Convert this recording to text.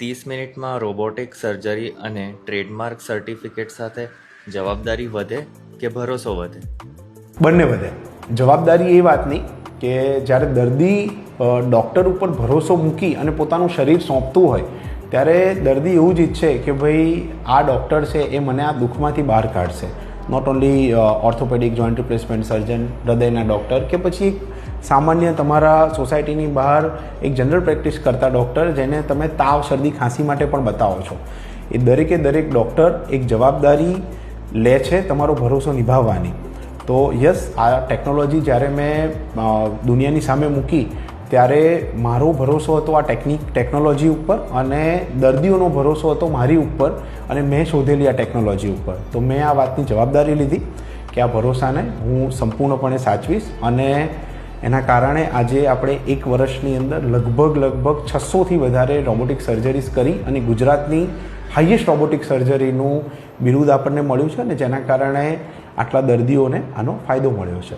ત્રીસ મિનિટમાં robotic surgery અને ટ્રેડમાર્ક સર્ટિફિકેટ સાથે જવાબદારી વધે કે ભરોસો વધે? બંને વધે. જવાબદારી એ વાતની કે જ્યારે દર્દી ડૉક્ટર ઉપર ભરોસો મૂકી અને પોતાનું શરીર સોંપતું હોય, ત્યારે દર્દી એવું જ ઈચ્છે કે ભાઈ આ ડૉક્ટર છે, એ મને આ દુઃખમાંથી બહાર કાઢશે. Not only orthopedic joint replacement surgeon હૃદયના ડૉક્ટર કે પછી સામાન્ય તમારા સોસાયટીની બહાર એક જનરલ પ્રેક્ટિસ કરતા ડૉક્ટર જેને તમે તાવ, શરદી, ખાંસી માટે પણ બતાવો છો. એ દરેકે દરેક ડૉક્ટર એક જવાબદારી લે છે તમારો ભરોસો નિભાવવાની. તો યસ આ ટેકનોલોજી જ્યારે મેં દુનિયાની સામે મૂકી, ત્યારે મારો ભરોસો હતો આ ટેકનિક ટેકનોલોજી ઉપર અને દર્દીઓનો ભરોસો હતો મારી ઉપર અને મેં શોધેલી આ ટેકનોલોજી ઉપર. તો મેં આ વાતની જવાબદારી લીધી કે આ ભરોસાને હું સંપૂર્ણપણે સાચવીશ અને એના કારણે આજે આપણે એક વર્ષની અંદર લગભગ લગભગ છસોથી વધારે રોબોટિક સર્જરીઝ કરી અને ગુજરાતની હાઈએસ્ટ રોબોટિક સર્જરીનું બિરુદ આપણને મળ્યું છે અને જેના કારણે આટલા દર્દીઓને આનો ફાયદો મળ્યો છે.